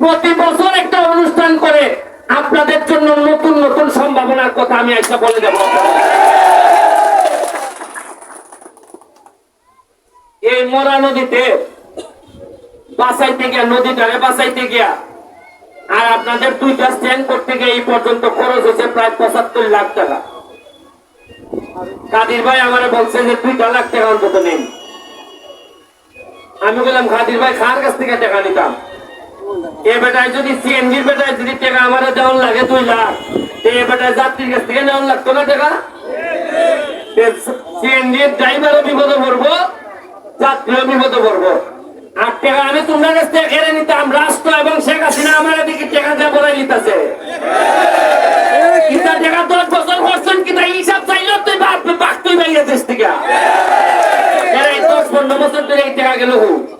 প্রতি বছর একটা অনুষ্ঠান করে। আপনাদের জন্য নতুন নতুন সম্ভাবনার কথা আমি একটা বলে দেব। এই মরা নদীতে বাসাইতে গিয়া নদীটারে বাসাইতে গিয়া, আর আপনাদের দুইটা স্ট্যান্ড করতে গিয়ে এই পর্যন্ত খরচ হয়েছে প্রায় পঁচাত্তর লাখ টাকা। কাদির ভাই আমার বলছে যে দুইটা লাখ টাকা অন্তত নেই আমি বললাম খাদির ভাই খার কাছ থেকে টাকা নিতাম? এ বেটায় যদি সিএনজির বেটায় যদি টাকা আমার দেওয়ার লাগে দুই লাখ এ বেটায় যাত্রীর কাছ থেকে নেওয়ার লাগতো না টাকা? সিএনজির ড্রাইভারও বিপদে পড়ব, যাত্রীও বিপদে পড়ব। আর টাকা আমি তোমার কাছ থেকে কেড়ে নিতাম, রাষ্ট্র এবং শেখ হাসিনা আমার এদিকে টাকা দিয়ে বলে নিতেছে কিতা টাকা দশ বছর করছেন, কিতা হিসাব চাইলো তুই বাপ তুই বাইরে দেশ থেকে দশ পনেরো বছর ধরে এই টাকা গেল হোক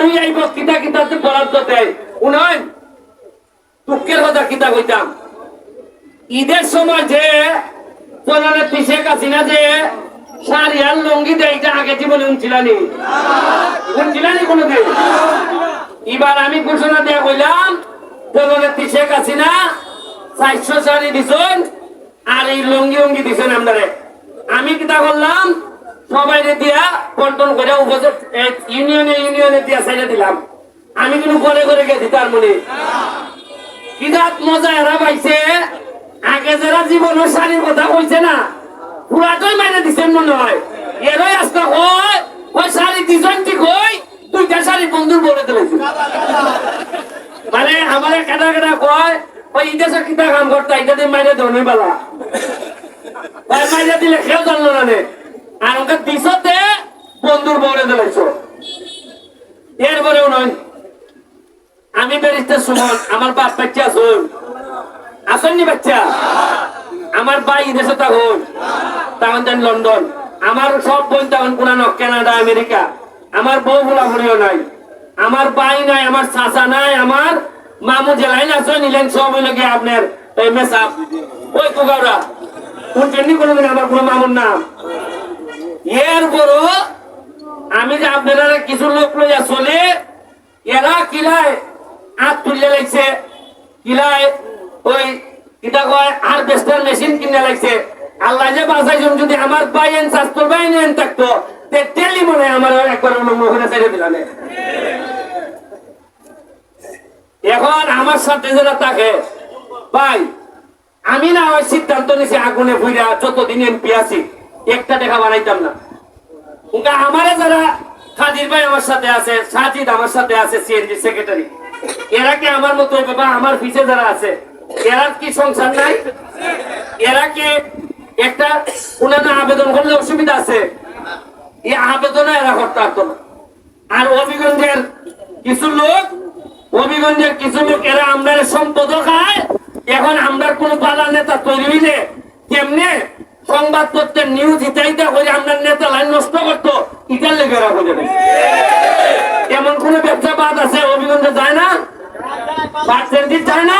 বাড়ি কিতা বরাদ্দ দেয়। দুঃখের কথা কিতা কইতাম। ঈদের সময় যে জনানের পিছে কাছিনা যে শাড়ি আর লঙ্গি দেয়, এটা আগে জীবনে উনছিলানি উনছিলানি কোনোদিন? এবার আমি ঘোষণা দেয়া কইলাম জনানের পিছে কাছিনা চারশো শাড়ি দিছেন, আর এই লঙ্গি অঙ্গি দিছেন আপনারে। আমি কিতা করলাম সবাই দিয়া বন্টন করে উপজেট ইউনিয়নে ইউনিয়নে দিয়া সাইডে দিলাম। আমি কিন্তু ঘরে ঘরে গেছি তার মনে। কিতাব মজা এরা পাইছে? আগে যারা জীবনের শাড়ির কথা কইছে না পুরাটাই মাইনে দিচ্ছেন মনে হয়। এরাই আজকে হয় ওই শাড়ি দিছেন ঠিক হয় দুইটা শাড়ি বন্ধুর বলে দিলেছে মানে আমার কেটা কেটা কয় ওই ইদেশে কিতা কাম করতে এটা দিয়ে মাইনে ধনী বেলা। মাইনে দিলে কেউ জানলো নে। আর ওকে বন্ধুর বলে দিলেছ এরপরেও নয়। আমি বেরিস্টার সুমন, আমার বাপ বাচ্চা আসুন আসেননি বাচ্চা। আমার ভাই দেশে তখন তখন দেন লন্ডন। আমার সব বোন তখন পুরানো কানাডা, আমেরিকা। আমার বউ বুড়াবুড়িও নাই। আমার ভাই নাই, আমার চাচা নাই, আমার মামু জেলাই আছে, নিলেন সব হইলে গিয়ে আপনার, এই মেসাপ। ওই কোন ট্রেনিং কোনোদিন আমার কোনো মামুর নাম। এর বড় আমি যে আপনারা কিছু লোক লইয়া চলে, এরা কিলায় হাত তুলে লাগছে কিলায় ওই কিটা কয় আর বেস্টার মেশিন কিনে লাগছে আল্লাহ যে বাঁচাইছেন, যদি আমার বাইন শাস্ত্র বাইন এন থাকতো তে টেলি মনে আমার একবার মুখে ছেড়ে দিলাম এখন আমার সাথে যারা থাকে, ভাই, আমি না ওই সিদ্ধান্ত নিছি আগুনে ভুইরা যতদিন এমপি আছি। একটা দেখা বানাইতাম না। উনকা আমারে যারা খাদির ভাই আমার সাথে আছে, সাজিদ আমার সাথে আছে সিএনজি সেক্রেটারি এরা কি আমার মতো বাবা, আমার পিছে যারা আছে, এরা কি সংসার নাই? এরা কি একটা উনারা আবেদন করলে অসুবিধা আছে? এই আবেদন এরা করতে পারতো না আর অভিগঞ্জের কিছু লোক, অভিগঞ্জের কিছু লোক, এরা আমরা সম্পদ খায়, এখন আমরা কোন পালা নেতা তৈরি হইলে কেমনে সংবাদপত্রের নিউজ ইত্যাদি করে আমরা নেতা লাইন নষ্ট করতো, ইটার লেগে রাখো যাবে। এমন কোন ব্যবসা বাদ আছে অভিগঞ্জে যায় না? বাদ সেন্টির যায় না?